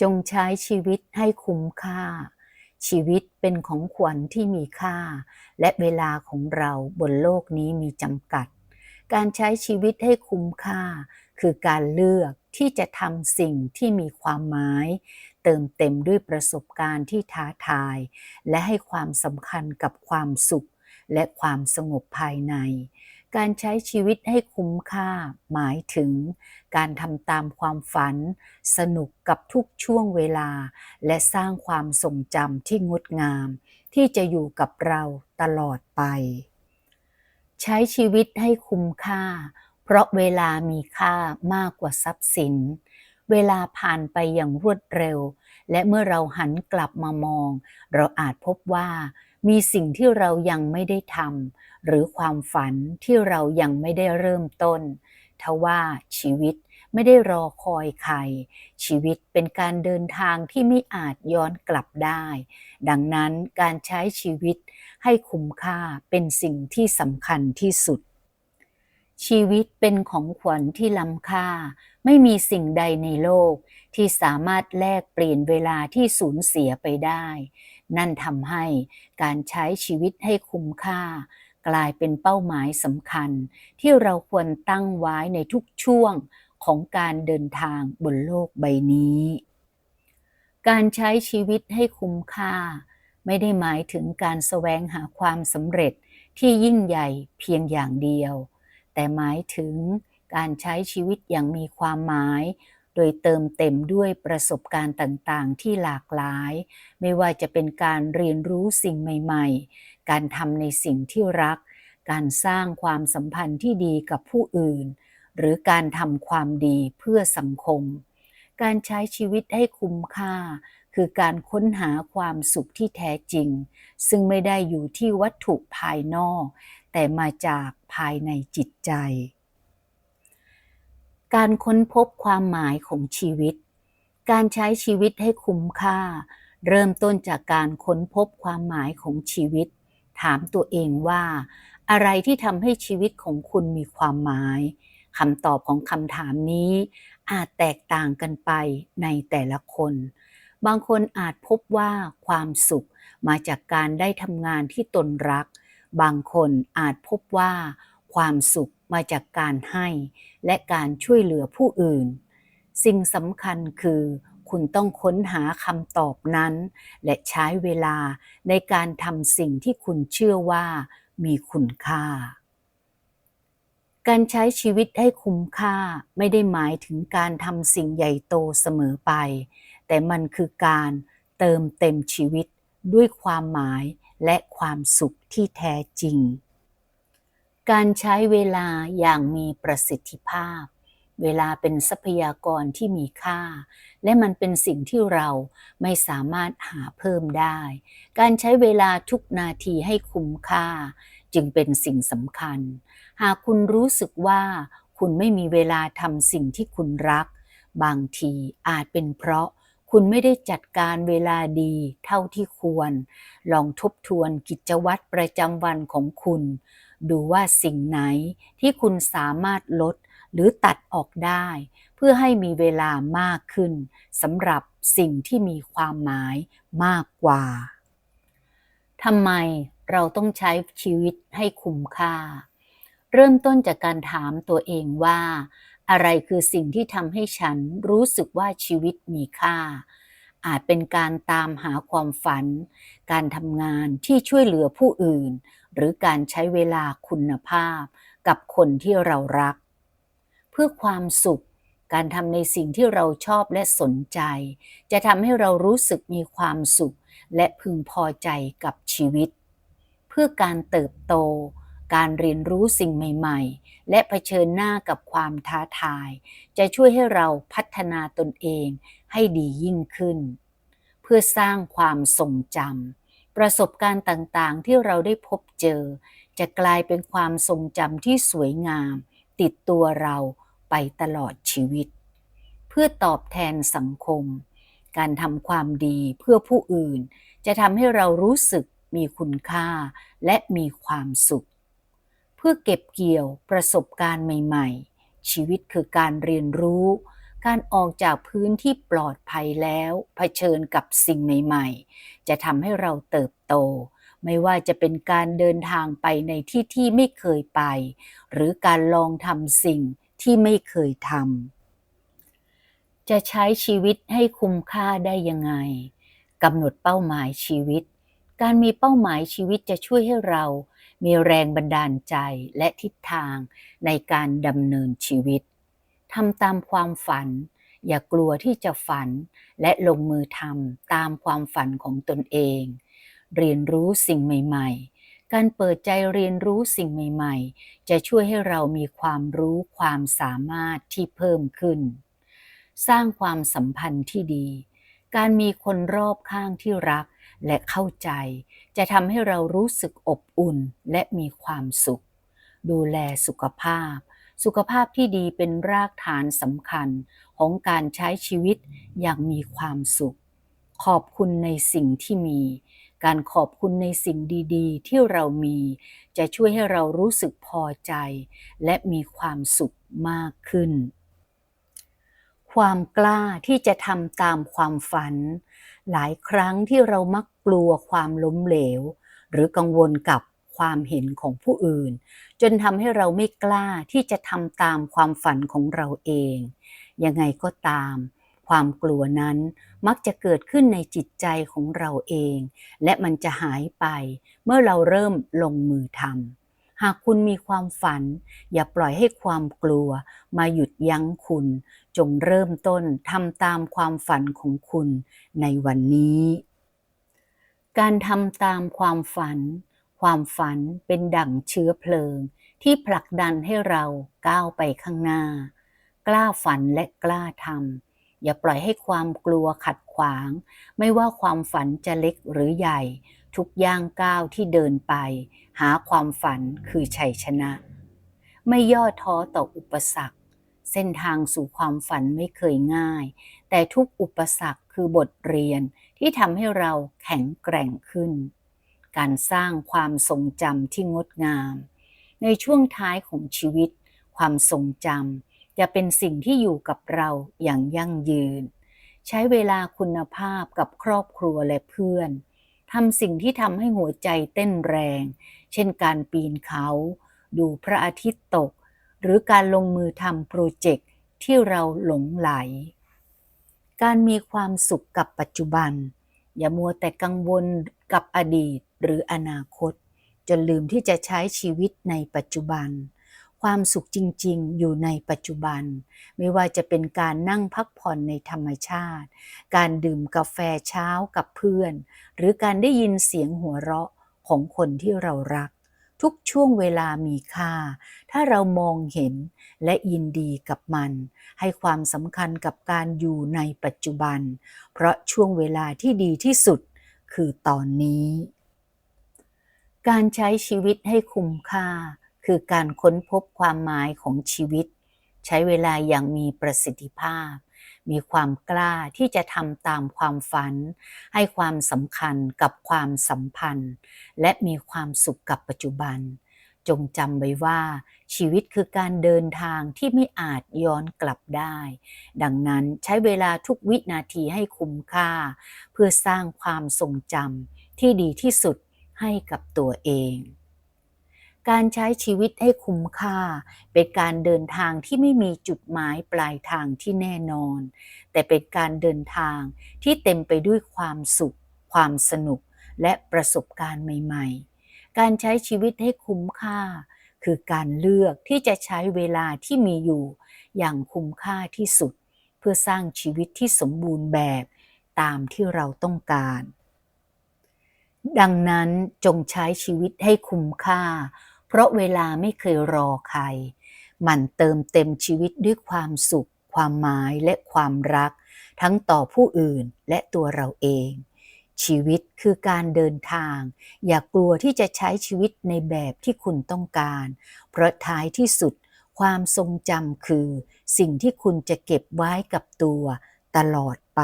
จงใช้ชีวิตให้คุ้มค่า ชีวิตเป็นของขวัญที่มีค่า และเวลาของเราบนโลกนี้มีจำกัด การใช้ชีวิตให้คุ้มค่า คือการเลือกที่จะทำสิ่งที่มีความหมาย เติมเต็มด้วยประสบการณ์ที่ท้าทาย และให้ความสำคัญกับความสุข และความสงบภายใน การใช้ชีวิตให้คุ้มค่าหมายถึง การทำตามความฝัน สนุกกับทุกช่วงเวลา และสร้างความทรงจำที่งดงาม ที่จะอยู่กับเราตลอดไป ใช้ชีวิตให้คุ้มค่า เพราะเวลามีค่ามากกว่าทรัพย์สิน เวลาผ่านไปอย่างรวดเร็ว และเมื่อเราหันกลับมามอง เราอาจพบว่า มีสิ่งที่เรายังไม่ได้ทำหรือความฝันที่เรายังไม่ได้เริ่มต้น ทว่าชีวิตไม่ได้รอคอยใคร ชีวิตเป็นการเดินทางที่ไม่อาจย้อนกลับได้ ดังนั้นการใช้ชีวิตให้คุ้มค่าเป็นสิ่งที่สำคัญที่สุด ชีวิตเป็นของขวัญที่ล้ำค่า ไม่มีสิ่งใดในโลกที่สามารถแลกเปลี่ยนเวลาที่สูญเสียไปได้ นั่นทำให้การใช้ชีวิตให้คุ้มค่า กลายเป็นเป้าหมายสำคัญ ที่เราควรตั้งไว้ในทุกช่วงของการเดินทางบนโลกใบนี้ การใช้ชีวิตให้คุ้มค่า ไม่ได้หมายถึงการแสวงหาความสำเร็จที่ยิ่งใหญ่เพียงอย่างเดียว แต่หมายถึงการใช้ชีวิตอย่างมีความหมาย ดยเติมเต็มด้วยประสบการณ์ต่างๆ ที่หลากหลาย ไม่ว่าจะเป็นการเรียนรู้สิ่งใหม่ๆ การทำในสิ่งที่รัก การสร้างความสัมพันธ์ที่ดีกับผู้อื่น หรือการทำความดีเพื่อสังคม การใช้ชีวิตให้คุ้มค่า คือการค้นหาความสุขที่แท้จริง ซึ่งไม่ได้อยู่ที่วัตถุภายนอก แต่มาจากภายในจิตใจ การค้นพบความหมายของชีวิต การใช้ชีวิตให้คุ้มค่า เริ่มต้นจากการค้นพบความหมายของชีวิต ถามตัวเองว่า อะไรที่ทำให้ชีวิตของคุณมีความหมายคำตอบของคำถามนี้อาจแตกต่างกันไปในแต่ละคน บางคนอาจพบว่าความสุขมาจากการได้ทำงานที่ตนรัก บางคนอาจพบว่า ความสุขมาจากการให้และการช่วยเหลือผู้อื่น สิ่งสำคัญคือคุณต้องค้นหาคำตอบนั้น และใช้เวลาในการทำสิ่งที่คุณเชื่อว่ามีคุณค่า การใช้ชีวิตให้คุ้มค่าไม่ได้หมายถึงการทำสิ่งใหญ่โตเสมอไป แต่มันคือการเติมเต็มชีวิตด้วยความหมายและความสุขที่แท้จริง การใช้เวลาอย่างมีประสิทธิภาพ เวลาเป็นทรัพยากรที่มีค่า และมันเป็นสิ่งที่เราไม่สามารถหาเพิ่มได้ การใช้เวลาทุกนาทีให้คุ้มค่า จึงเป็นสิ่งสำคัญ หากคุณรู้สึกว่าคุณไม่มีเวลาทำสิ่งที่คุณรัก บางทีอาจเป็นเพราะคุณไม่ได้จัดการเวลาดีเท่าที่ควร ลองทบทวนกิจวัตรประจำวันของคุณ ดูว่าสิ่งไหนที่คุณสามารถลดหรือตัดออกได้ เพื่อให้มีเวลามากขึ้นสำหรับสิ่งที่มีความหมายมากกว่าทำไมเราต้องใช้ชีวิตให้คุ้มค่า เริ่มต้นจากการถามตัวเองว่า อะไรคือสิ่งที่ทำให้ฉันรู้สึกว่าชีวิตมีค่า อาจเป็นการตามหาความฝัน การทำงานที่ช่วยเหลือผู้อื่น หรือการใช้เวลาคุณภาพกับคนที่เรารัก เพื่อความสุขการทำในสิ่งที่เราชอบและสนใจ จะทำให้เรารู้สึกมีความสุข และพึงพอใจกับชีวิต เพื่อการเติบโต การเรียนรู้สิ่งใหม่ ๆ และะเผชิญหน้ากับความท้าทาย จะช่วยให้เราพัฒนาตนเองให้ดียิ่งขึ้น เพื่อสร้างความทรงจำ ประสบการณ์ต่างๆ ที่เราได้พบเจอ จะกลายเป็นความทรงจำที่สวยงาม ติดตัวเราไปตลอดชีวิต เพื่อตอบแทนสังคม การทำความดีเพื่อผู้อื่น จะทำให้เรารู้สึกมีคุณค่าและมีความสุข เพื่อเก็บเกี่ยวประสบการณ์ใหม่ ๆ ชีวิตคือการเรียนรู้ การออกจากพื้นที่ปลอดภัยแล้วเผชิญกับสิ่งใหม่ๆ จะทำให้เราเติบโต ไม่ว่าจะเป็นการเดินทางไปในที่ที่ไม่เคยไป หรือการลองทำสิ่งที่ไม่เคยทำจะใช้ชีวิตให้คุ้มค่าได้ยังไงกำหนดเป้าหมายชีวิต การมีเป้าหมายชีวิตจะช่วยให้เรามีแรงบันดาลใจและทิศทางในการดำเนินชีวิต ทำตามความฝัน อย่ากลัวที่จะฝัน และลงมือทำตามความฝันของตนเอง เรียนรู้สิ่งใหม่ ๆ การเปิดใจเรียนรู้สิ่งใหม่ ๆ จะช่วยให้เรามีความรู้ความสามารถที่เพิ่มขึ้น สร้างความสัมพันธ์ที่ดี การมีคนรอบข้างที่รักและเข้าใจ จะทำให้เรารู้สึกอบอุ่นและมีความสุข ดูแลสุขภาพ สุขภาพที่ดีเป็นรากฐานสำคัญของการใช้ชีวิตอย่างมีความสุข ขอบคุณในสิ่งที่มี การขอบคุณในสิ่งดีๆ ที่เรามี จะช่วยให้เรารู้สึกพอใจ และมีความสุขมากขึ้น ความกล้าที่จะทำตามความฝัน หลายครั้งที่เรามักกลัวความล้มเหลว หรือกังวลกับ ความเห็นของผู้อื่น จนทำให้เราไม่กล้าที่จะทำตามความฝันของเราเอง ยังไงก็ตาม ความกลัวนั้นมักจะเกิดขึ้นในจิตใจของเราเอง และมันจะหายไปเมื่อเราเริ่มลงมือทำหากคุณมีความฝัน อย่าปล่อยให้ความกลัวมาหยุดยั้งคุณ จงเริ่มต้นทำตามความฝันของคุณในวันนี้การทำตามความฝัน ความฝันเป็นดั่งเชื้อเพลิง ที่ผลักดันให้เราก้าวไปข้างหน้า กล้าฝันและกล้าทำอย่าปล่อยให้ความกลัวขัดขวาง ไม่ว่าความฝันจะเล็กหรือใหญ่ ทุกย่างก้าวที่เดินไป หาความฝันคือชัยชนะ ไม่ย่อท้อต่ออุปสรรค เส้นทางสู่ความฝันไม่เคยง่าย แต่ทุกอุปสรรคคือบทเรียนที่ทำให้เราแข็งแกร่งขึ้น การสร้างความทรงจำที่งดงาม ในช่วงท้ายของชีวิต ความทรงจำจะเป็นสิ่งที่อยู่กับเราอย่างยั่งยืน ใช้เวลาคุณภาพกับครอบครัวและเพื่อนทำสิ่งที่ทำให้หัวใจเต้นแรง เช่นการปีนเขา ดูพระอาทิตย์ตก หรือการลงมือทำโปรเจกต์ที่เราหลงไหล การมีความสุขกับปัจจุบัน อย่ามัวแต่กังวลกับอดีต หรืออนาคต จนลืมที่จะใช้ชีวิตในปัจจุบัน ความสุขจริงๆ อยู่ในปัจจุบัน ไม่ว่าจะเป็นการนั่งพักผ่อนในธรรมชาติ การดื่มกาแฟเช้ากับเพื่อน หรือการได้ยินเสียงหัวเราะของคนที่เรารัก ทุกช่วงเวลามีค่า ถ้าเรามองเห็นและยินดีกับมัน ให้ความสำคัญกับการอยู่ในปัจจุบัน เพราะช่วงเวลาที่ดีที่สุดคือตอนนี้ การใช้ชีวิตให้คุ้มค่า คือการค้นพบความหมายของชีวิต ใช้เวลาอย่างมีประสิทธิภาพ มีความกล้าที่จะทำตามความฝัน ให้ความสำคัญกับความสัมพันธ์ และมีความสุขกับปัจจุบัน จงจำไว้ว่า ชีวิตคือการเดินทางที่ไม่อาจย้อนกลับได้ ดังนั้นใช้เวลาทุกวินาทีให้คุ้มค่า เพื่อสร้างความทรงจำที่ดีที่สุด ให้กับตัวเอง การใช้ชีวิตให้คุ้มค่า เป็นการเดินทางที่ไม่มีจุดหมายปลายทางที่แน่นอน แต่เป็นการเดินทางที่เต็มไปด้วยความสุข ความสนุกและประสบการณ์ใหม่ ๆ การใช้ชีวิตให้คุ้มค่า คือการเลือกที่จะใช้เวลาที่มีอยู่ อย่างคุ้มค่าที่สุด เพื่อสร้างชีวิตที่สมบูรณ์แบบตามที่เราต้องการ ดังนั้นจงใช้ชีวิตให้คุ้มค่า เพราะเวลาไม่เคยรอใครมันเติมเต็มชีวิตด้วยความสุข ความหมายและความรัก ทั้งต่อผู้อื่นและตัวเราเอง ชีวิตคือการเดินทาง อย่ากลัวที่จะใช้ชีวิตในแบบที่คุณต้องการ เพราะท้ายที่สุด ความทรงจำคือ สิ่งที่คุณจะเก็บไว้กับตัวตลอดไป